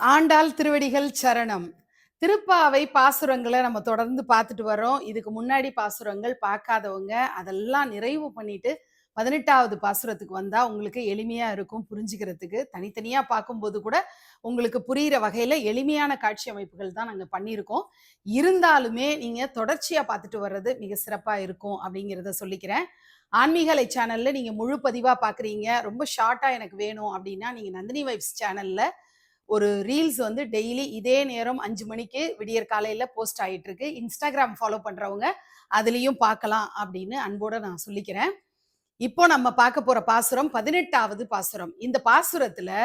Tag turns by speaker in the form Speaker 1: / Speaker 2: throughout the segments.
Speaker 1: ஆண்டாள் திருவடிகள் சரணம். திருப்பாவை பாசுரங்களை நம்ம தொடர்ந்து பார்த்துட்டு வரோம் இதுக்கு முன்னாடி பாசுரங்கள் பார்க்காதவங்க அதெல்லாம் நிறைவு பண்ணிட்டு பதினெட்டாவது பாசுரத்துக்கு வந்தா உங்களுக்கு எளிமையா இருக்கும் புரிஞ்சுக்கிறதுக்கு. தனித்தனியா பார்க்கும்போது கூட உங்களுக்கு புரியிற வகையில எளிமையான காட்சி அமைப்புகள் தான் நாங்கள் பண்ணியிருக்கோம். இருந்தாலுமே நீங்க தொடர்ச்சியா பார்த்துட்டு வர்றது மிக சிறப்பா இருக்கும் அப்படிங்கிறத சொல்லிக்கிறேன். ஆன்மீகலை சேனல்ல நீங்க முழு பதிவா பாக்குறீங்க ரொம்ப ஷார்ட்டா எனக்கு வேணும் அப்படின்னா நீங்க நந்தினி வைப்ஸ் சேனல்ல ஒரு ரீல்ஸ் வந்து டெய்லி இதே நேரம் அஞ்சு மணிக்கு விடியற் காலையில் போஸ்ட் ஆகிட்டு இருக்கு இன்ஸ்டாகிராம் ஃபாலோ பண்ணுறவங்க அதுலேயும் பார்க்கலாம் அப்படின்னு அன்போட நான் சொல்லிக்கிறேன். இப்போ நம்ம பார்க்க போகிற பாசுரம் பதினெட்டாவது பாசுரம். இந்த பாசுரத்தில்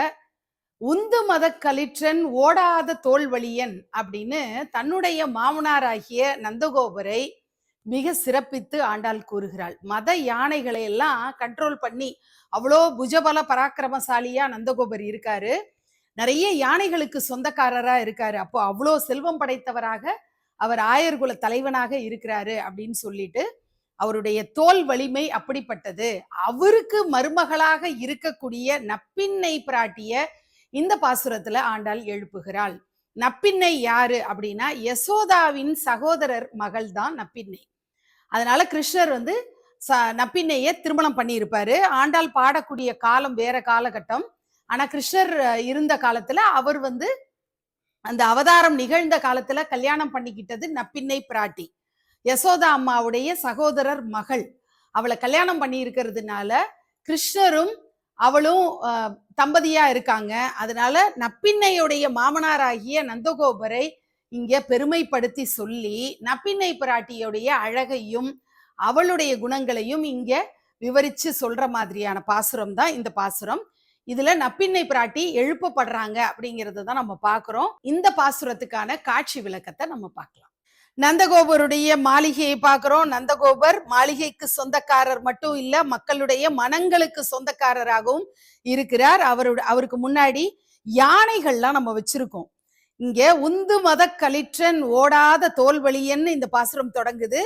Speaker 1: உந்து மத கலிற்றன் ஓடாத தோல்வழியன் அப்படின்னு தன்னுடைய மாமனாராகிய நந்தகோபரை மிக சிறப்பித்து ஆண்டாள் கூறுகிறாள். மத யானைகளை எல்லாம் கண்ட்ரோல் பண்ணி அவ்வளோ புஜபல பராக்கிரமசாலியா நந்தகோபர் இருக்காரு. நிறைய யானைகளுக்கு சொந்தக்காரரா இருக்காரு. அப்போ அவ்வளோ செல்வம் படைத்தவராக அவர் ஆயர்குல தலைவனாக இருக்கிறாரு அப்படின்னு சொல்லிட்டு அவருடைய தோல் வலிமை அப்படிப்பட்டது. அவருக்கு மருமகளாக இருக்கக்கூடிய நப்பின்னை பிராட்டிய இந்த பாசுரத்துல ஆண்டாள் எழுப்புகிறாள். நப்பின்னை யாரு அப்படின்னா யசோதாவின் சகோதரர் மகள் தான் நப்பின்னை. அதனால கிருஷ்ணர் வந்து ச நப்பின்னையே திருமணம் பண்ணியிருப்பாரு. ஆண்டாள் பாடக்கூடிய காலம் வேற காலகட்டம். ஆனா கிருஷ்ணர் இருந்த காலத்துல அவர் வந்து அந்த அவதாரம் நிகழ்ந்த காலத்துல கல்யாணம் பண்ணிக்கிட்டது நப்பின்னை பிராட்டி. யசோதா அம்மாவுடைய சகோதரர் மகள். அவளை கல்யாணம் பண்ணி இருக்கிறதுனால கிருஷ்ணரும் அவளும் தம்பதியா இருக்காங்க. அதனால நப்பின்னையுடைய மாமனாராகிய நந்தகோபரை இங்க பெருமைப்படுத்தி சொல்லி நப்பின்னை பிராட்டியுடைய அழகையும் அவளுடைய குணங்களையும் இங்க விவரிச்சு சொல்ற மாதிரியான பாசுரம் தான் இந்த பாசுரம். இதுல நப்பின்னை பிராட்டி எழுப்பப்படுறாங்க அப்படிங்கறத தான் நம்ம பார்க்குறோம். இந்த பாசுரத்துக்கான காட்சி விளக்கத்தை நம்ம பார்க்கலாம். நந்தகோபருடைய மாளிகையை பார்க்குறோம். நந்தகோபர் மாளிகைக்கு சொந்தக்காரர் மட்டும் இல்ல மக்களுடைய மனங்களுக்கு சொந்தக்காரராகவும் இருக்கிறார். அவருடைய அவருக்கு முன்னாடி யானைகள்லாம் நம்ம வச்சிருக்கோம். இங்க உந்து மத கலிற்றன் ஓடாத தோல்வழியன்னு இந்த பாசுரம் தொடங்குது.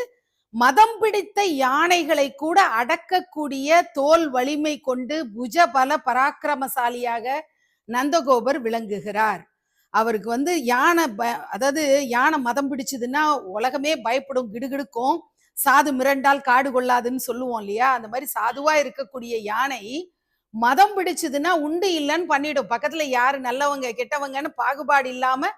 Speaker 1: மதம் பிடித்த யானைகளை கூட அடக்கக்கூடிய தோல் வலிமை கொண்டு புஜபல பராக்கிரமசாலியாக நந்தகோபர் விளங்குகிறார். அவருக்கு வந்து யானை ப- அதாவது யானை மதம் பிடிச்சதுன்னா உலகமே பயப்படும் கிடுகிடுக்கும். சாது மிரண்டால் காடு கொள்ளாதுன்னு சொல்லுவோம் இல்லையா? அந்த மாதிரி சாதுவா இருக்கக்கூடிய யானை மதம் பிடிச்சதுன்னா உண்டு இல்லைன்னு பண்ணிடும். பக்கத்துல யாரு நல்லவங்க கெட்டவங்கன்னு பாகுபாடு இல்லாம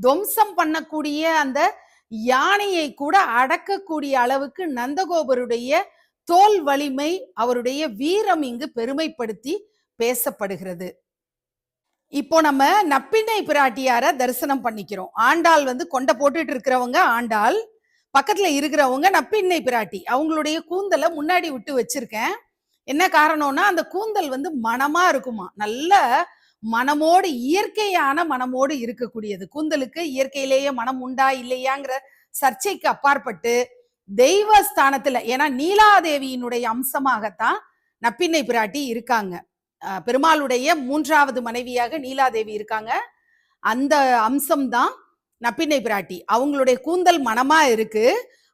Speaker 1: துவம்சம் பண்ணக்கூடிய அந்த யானையை கூட அடக்கக்கூடிய அளவுக்கு நந்தகோபருடைய தோல் வலிமை அவருடைய வீரம் இங்கு பெருமைப்படுத்தி பேசப்படுகிறது. இப்போ நம்ம நப்பிண்ணை பிராட்டியார தரிசனம் பண்ணிக்கிறோம். ஆண்டாள் வந்து கொண்ட போட்டுட்டு இருக்கிறவங்க ஆண்டாள் பக்கத்துல இருக்கிறவங்க நப்பிண்ணை பிராட்டி. அவங்களுடைய கூந்தலை முன்னாடி விட்டு வச்சிருக்கேன். என்ன காரணம்னா அந்த கூந்தல் வந்து மனமா இருக்குமா? நல்ல மனமோடு இயற்கையான மனமோடு இருக்கக்கூடியது. கூந்தலுக்கு இயற்கையிலேயே மனம் உண்டா இல்லையாங்கிற சர்ச்சைக்கு அப்பாற்பட்டு தெய்வ ஸ்தானத்துல ஏன்னா நீலாதேவியினுடைய அம்சமாகத்தான் நப்பிண்ணை பிராட்டி இருக்காங்க. பெருமாளுடைய மூன்றாவது மனைவியாக நீலாதேவி இருக்காங்க. அந்த அம்சம்தான் நப்பிண்ணை பிராட்டி. அவங்களுடைய கூந்தல் மனமா இருக்கு.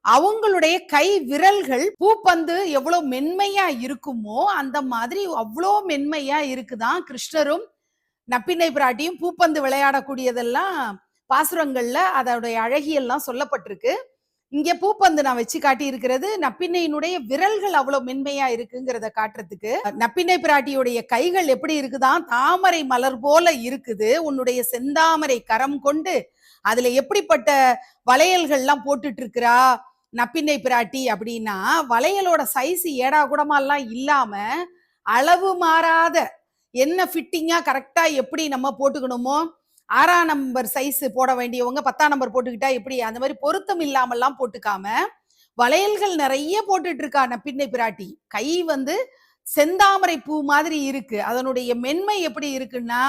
Speaker 1: அவங்களுடைய கை விரல்கள் பூப்பந்து எவ்வளோ மென்மையா இருக்குமோ அந்த மாதிரி அவ்வளோ மென்மையா இருக்குதான் கிருஷ்ணரும் நப்பிண்ணை பிராட்டியும் பூப்பந்து விளையாடக்கூடியதெல்லாம் பாசுரங்கள்ல அதோடைய அழகியெல்லாம் சொல்லப்பட்டிருக்கு. இங்க பூப்பந்து நான் வச்சு காட்டி இருக்கிறது நப்பிண்ணையினுடைய விரல்கள் அவ்வளவு மென்மையா இருக்குங்கிறத காட்டுறதுக்கு. நப்பிண்ணை பிராட்டியுடைய கைகள் எப்படி இருக்குதான் தாமரை மலர் போல இருக்குது. உன்னுடைய செந்தாமரை கரம் கொண்டு அதுல எப்படிப்பட்ட வளையல்கள்லாம் போட்டுட்டு இருக்கிறா நப்பிண்ணை பிராட்டி அப்படின்னா வளையலோட சைஸ் ஏடா கூடமாலாம் இல்லாம அளவு மாறாத என்ன ஃபிட்டிங்காக கரெக்டாக எப்படி நம்ம போட்டுக்கணுமோ ஆறாம் நம்பர் சைஸ் போட வேண்டியவங்க பத்தாம் நம்பர் போட்டுக்கிட்டா எப்படி? அந்த மாதிரி பொருத்தம் இல்லாமல்லாம் போட்டுக்காம வளையல்கள் நிறைய போட்டுட்டு இருக்கா பின்னை பிராட்டி. கை வந்து செந்தாமரை பூ மாதிரி இருக்கு. அதனுடைய மென்மை எப்படி இருக்குன்னா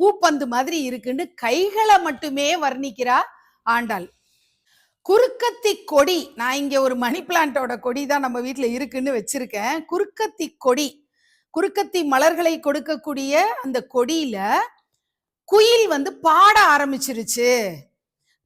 Speaker 1: பூப்பந்து மாதிரி இருக்குன்னு கைகளை மட்டுமே வர்ணிக்கிறா ஆண்டாள். குறுக்கத்தி கொடி நான் இங்க ஒரு மணி பிளான்ட்டோட கொடி தான் நம்ம வீட்டில் இருக்குன்னு வச்சிருக்கேன். குறுக்கத்தி கொடி குறுக்கத்தி மலர்களை கொடுக்கக்கூடிய அந்த கொடியில குயில் வந்து பாட ஆரம்பிச்சிருச்சு.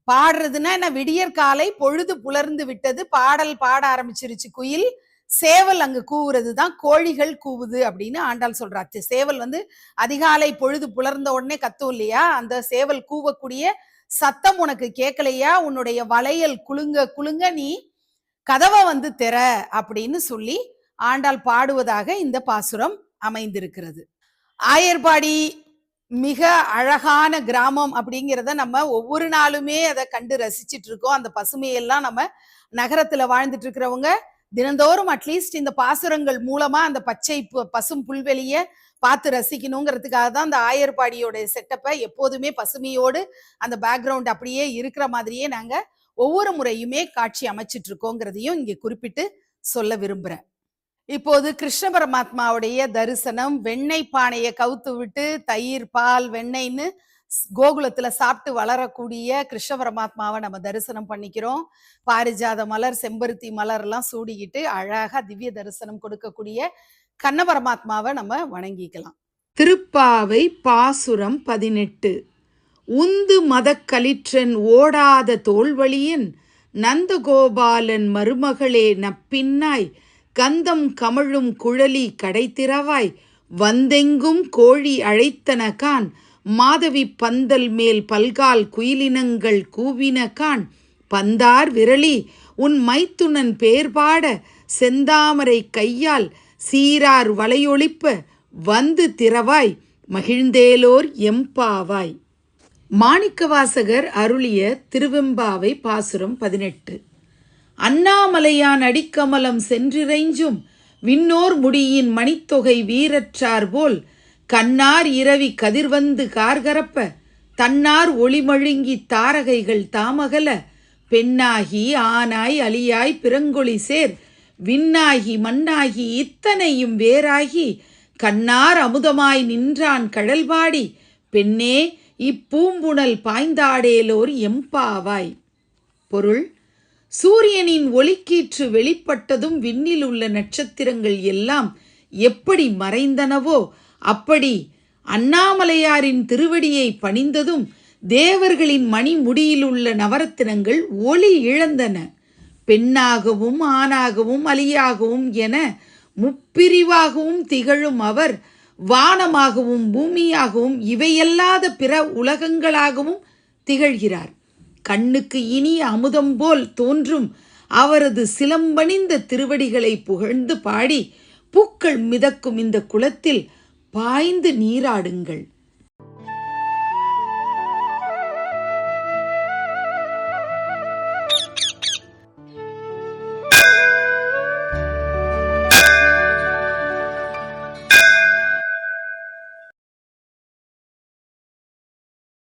Speaker 1: பாடுறதுன்னா என்ன? விடியற் காலை பொழுது புலர்ந்து விட்டது பாடல் பாட ஆரம்பிச்சிருச்சு. குயில் சேவல் அங்கு கூவுறது தான் கோழிகள் கூவுது அப்படின்னு ஆண்டாள் சொல்றாச்சு சேவல் வந்து அதிகாலை பொழுது புலர்ந்த உடனே கத்தும் இல்லையா? அந்த சேவல் கூவக்கூடிய சத்தம் உனக்கு கேட்கலையா? உன்னுடைய வளையல் குலுங்க குலுங்க நீ கதவை வந்து திற அப்படின்னு சொல்லி ஆண்டாள் பாடுவதாக இந்த பாசுரம் அமைந்திருக்கிறது. ஆயர்பாடி மிக அழகான கிராமம் அப்படிங்கிறத நம்ம ஒவ்வொரு நாளுமே அதை கண்டு ரசிச்சுட்டு இருக்கோம். அந்த பசுமையெல்லாம் நம்ம நகரத்துல வாழ்ந்துட்டு இருக்கிறவங்க தினந்தோறும் அட்லீஸ்ட் இந்த பாசுரங்கள் மூலமா அந்த பச்சை பசும் புல்வெளிய பார்த்து ரசிக்கணுங்கிறதுக்காக தான் அந்த ஆயர்பாடியோட செட்டப்பை எப்போதுமே பசுமையோடு அந்த பேக்ரவுண்ட் அப்படியே இருக்கிற மாதிரியே நாங்க ஒவ்வொரு முறையுமே காட்சி அமைச்சிட்டு இருக்கோங்கிறதையும் இங்கே குறிப்பிட்டு சொல்ல விரும்புகிறேன் இப்போது கிருஷ்ண பரமாத்மாவுடைய தரிசனம் வெண்ணெய் பானையை கவுத்து விட்டு தயிர் பால் வெண்ணெய்ன்னு கோகுலத்துல சாப்பிட்டு வளரக்கூடிய கிருஷ்ண பரமாத்மாவை நம்ம தரிசனம் பண்ணிக்கிறோம். பாரிஜாத மலர் செம்பருத்தி மலர் எல்லாம் சூடிக்கிட்டு அழகா திவ்ய தரிசனம் கொடுக்கக்கூடிய கண்ண பரமாத்மாவை நம்ம வணங்கிக்கலாம். திருப்பாவை பாசுரம் பதினெட்டு. உந்து மதக்களிற்றன் ஓடாத தோல்வழியின் நந்தகோபாலன் மருமகளே நப்பின்னாய் கந்தம் கமழும் குழலி கடைத்திறவாய் வந்தெங்கும் கோழி அழைத்தன கான் மாதவி பந்தல் மேல் பல்கால் குயிலினங்கள் கூவின கான் பந்தார் விரலி உன் மைத்துனன் பேர்பாட செந்தாமரை கையால் சீரார் வலையொழிப்ப வந்து திறவாய் மகிழ்ந்தேலோர் எம்பாவாய். மாணிக்கவாசகர் அருளிய திருவெம்பாவை பாசுரம் பதினெட்டு. அண்ணாமலையான் அடிக்கமலம் சென்றிறைஞ்சும் விண்ணோர் முடியின் மணித்தொகை வீரற்றார் போல் கண்ணார் இரவி கதிர்வந்து கார்கரப்ப தன்னார் ஒளிமழுங்கி தாரகைகள் தாமகல பெண்ணாகி ஆனாய் அலியாய் பிறங்கொழி சேர் விண்ணாகி மண்ணாகி இத்தனையும் வேறாகி கண்ணார் அமுதமாய் நின்றான் கடல்பாடி பெண்ணே இப்பூம்புணல் பாய்ந்தாடேலோர் எம்பாவாய் பொருள் சூரியனின் ஒளிக்கீற்று வெளிப்பட்டதும் விண்ணில் உள்ள நட்சத்திரங்கள் எல்லாம் எப்படி மறைந்தனவோ அப்படி அண்ணாமலையாரின் திருவடியை பணிந்ததும் தேவர்களின் மணிமுடியில் உள்ள நவரத்தினங்கள் ஒளி இழந்தன. பெண்ணாகவும் ஆணாகவும் அலியாகவும் என முப்பிரிவாகவும் திகழும் அவர் வானமாகவும் பூமியாகவும் இவையல்லாத பிற உலகங்களாகவும் திகழ்கிறார். கண்ணுக்கு இனிய அமுதம் போல் தோன்றும் அவரது சிலம்பணிந்த திருவடிகளை புகழ்ந்து பாடி பூக்கள் மிதக்கும் இந்த குளத்தில் பாய்ந்து நீராடுங்கள்.